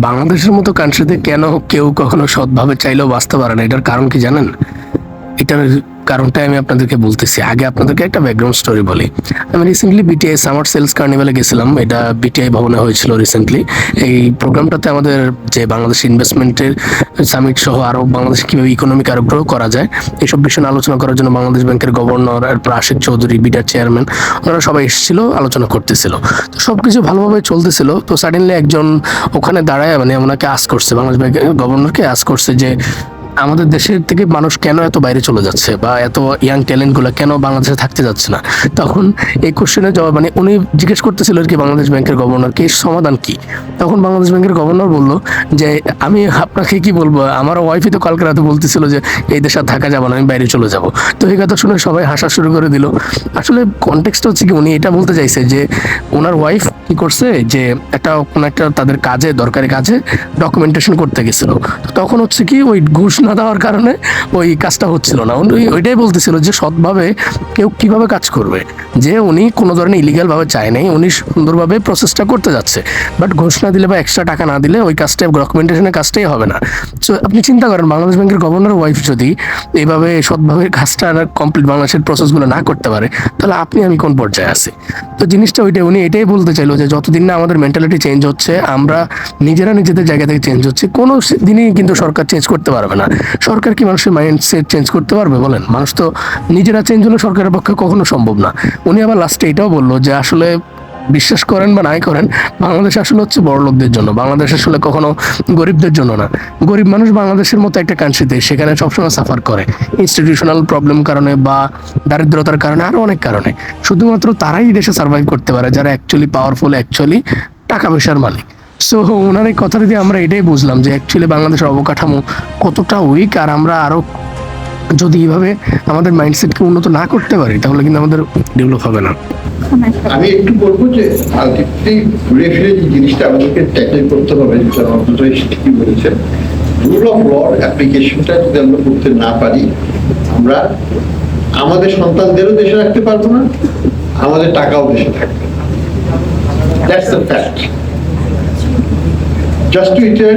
বাংলাদেশের মতো কান্ট্রিতে কেন কেউ কখনো সৎভাবে চাইলেও বাঁচতে পারে না? এটার কারণ কি জানেন? এটার কারণটা আমি আপনাদেরকে বলতেছি। আগে আপনাদেরকে একটা ব্যাকগ্রাউন্ড স্টোরি বলি। আমি রিসেন্টলি বিটিআই সামার সেলস কার্নিভালে গেছিলাম। এটা বিটিআই ভবনে হয়েছিল রিসেন্টলি এই প্রোগ্রামটাতে আমাদের যে বাংলাদেশ ইনভেস্টমেন্টের সামিট সহ আরও বাংলাদেশ কীভাবে ইকোনমিক আরও গ্রো করা যায়, এসব বিষয় আলোচনা করার জন্য বাংলাদেশ ব্যাংকের গভর্নর আর আশিক চৌধুরী বিটার চেয়ারম্যান ওনারা সবাই এসেছিল, আলোচনা করতেছিল। তো সব কিছু ভালোভাবে চলতেছিল। তো সাডেনলি একজন ওখানে দাঁড়ায় মানে ওনাকে আস করছে, বাংলাদেশ ব্যাংকের গভর্নরকে আস করছে যে আমাদের দেশের থেকে মানুষ কেন এত বাইরে চলে যাচ্ছে বা এত ইয়াং ট্যালেন্টগুলো কেন বাংলাদেশে থাকতে যাচ্ছে না? তখন এই কোশ্চেনের জবাব মানে উনি জিজ্ঞেস করতেছিল আর কি, বাংলাদেশ ব্যাংকের গভর্নরকে এর সমাধান কি? তখন বাংলাদেশ ব্যাংকের গভর্নর বলল যে, আমি আপনাকে কি বলব? আমার ওয়াইফই তো কালকে রাতে বলতেছিল যে, এই দেশে থাকা যাবে না, আমি বাইরে চলে যাব। তো এই কথা শুনে সবাই হাসা শুরু করে দিল। আসলে কনটেক্সট হচ্ছে কি, উনি এটা বলতে চাইছে যে, ওনার ওয়াইফ কি করছে যে একটা, কোনো একটা তাদের কাজে, দরকারি কাজে ডকুমেন্টেশন করতে গেছিল। তখন হচ্ছে কি ওই ঘুষ না দেওয়ার কারণে ওই কাজটা হচ্ছিল না। উনি ওইটাই বলতেছিল যে সৎভাবে কেউ কীভাবে কাজ করবে। যে উনি কোনো ধরনের ইলিগাল ভাবে চায় নাই, উনি সুন্দরভাবে প্রসেসটা করতে যাচ্ছে। বাট ঘুষ না দিলে বা এক্সট্রা টাকা না দিলে ওই কাজটা ডকুমেন্টেশনের কাজটাই হবে না। সো আপনি চিন্তা করেন, বাংলাদেশ ব্যাংকের গভর্নর ওয়াইফ যদি এইভাবে সৎভাবে কাজটা কমপ্লিট বাংলাদেশের প্রসেসগুলো না করতে পারে, তাহলে আপনি আমি কোন পর্যায়ে আছি? তো জিনিসটা ওইটাই, উনি এটাই বলতে চাইলো যে যতদিন না আমাদের মেন্টালিটি চেঞ্জ হচ্ছে, আমরা নিজেরা নিজেদের জায়গা থেকে চেঞ্জ হচ্ছে, কোনো দিনই কিন্তু সরকার চেঞ্জ করতে পারবে না। সরকার কি মানুষের মাইন্ডসেট চেঞ্জ করতে পারবে বলেন? মানুষ তো নিজেরা চেঞ্জ হলে সরকারের পক্ষে কখনো সম্ভব না। উনি আবার লাস্টে এটাও বলল যে আসলে বিশ্বাস করেন বা নাই করেন, বাংলাদেশ আসলে হচ্ছে বড় লোকদের জন্য। বাংলাদেশ আসলে কখনো গরিবদের জন্য না। গরিব মানুষ বাংলাদেশের মতো একটা কান্ট্রিতে সেখানে সবসময় সাফার করে। ইনস্টিটিউশনাল প্রবলেম কারণে বা দারিদ্রতার কারণে আরও অনেক কারণে। শুধুমাত্র তারাই দেশে সার্ভাইভ করতে পারে, যারা অ্যাকচুয়ালি পাওয়ারফুল অ্যাকচুয়ালি টাকা পয়সার মালিক। সো ওনার এই কথা দিয়ে আমরা এটাই বুঝলাম যে অ্যাকচুয়ালি বাংলাদেশের অবকাঠামো কতটা উইক আর আমরা আরও যদি এইভাবে আমাদের মাইন্ডসেটকে উন্নত না করতে পারি, তাহলে কিন্তু আমাদের ডেভেলপ হবে না। আমি একটু বলব যে আলটিমেটলি জিনিসটা আমাদেরকে করতে হবে, যেটা ঠিকই বলেছেন। রুল অফ অ্যাপ্লিকেশনটা যদি আমরা করতে না পারি, আমরা আমাদের সন্তানদেরও দেশে রাখতে পারব না, আমাদের টাকাও দেশে থাকবে জাস্ট টু ইটার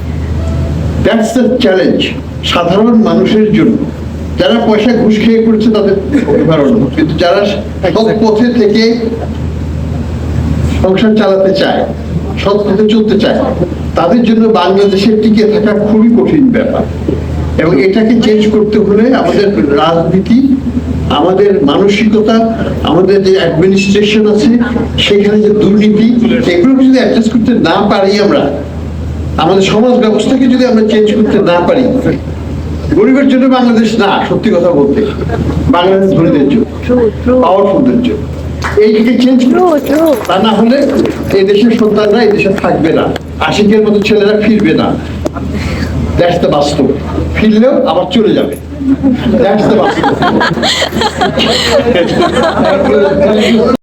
দ্যাটস দ্য চ্যালেঞ্জ সাধারণ মানুষের জন্য। যারা পয়সা ঘুষ খেয়ে করছে তাদের উদাহরণ কিন্তু যারা সৎ পথে থেকে সংসার চালাতে চায় সৎ পথে চলতে চায় তাদের জন্য বাংলাদেশের টিকে থাকা খুবই কঠিন ব্যাপার। এবং এটাকে চেঞ্জ করতে হলে আমাদের রাজনীতি আমাদের মানসিকতা আমাদের যে অ্যাডমিনিস্ট্রেশন আছে সেখানে যে দুর্নীতি এগুলোকে যদি অ্যাডজাস্ট করতে না পারি আমরা আমাদের সমাজ ব্যবস্থাকে যদি আমরা চেঞ্জ করতে না পারি গরিবের জন্য বাংলাদেশ না সত্যি কথা বলতে বাংলাদেশ ধনীদের জন্য পাওয়ারফুলদের জন্য। এইটাকে চেঞ্জ তা না হলে এই দেশের সন্তানরা এই দেশে থাকবে না। আশিকের মতো ছেলেরা ফিরবে না। দ্যাটস দ্য বাস্তব। ফিরলেও আবার চলে যাবে। দ্যাটস দ্য বাস্তব।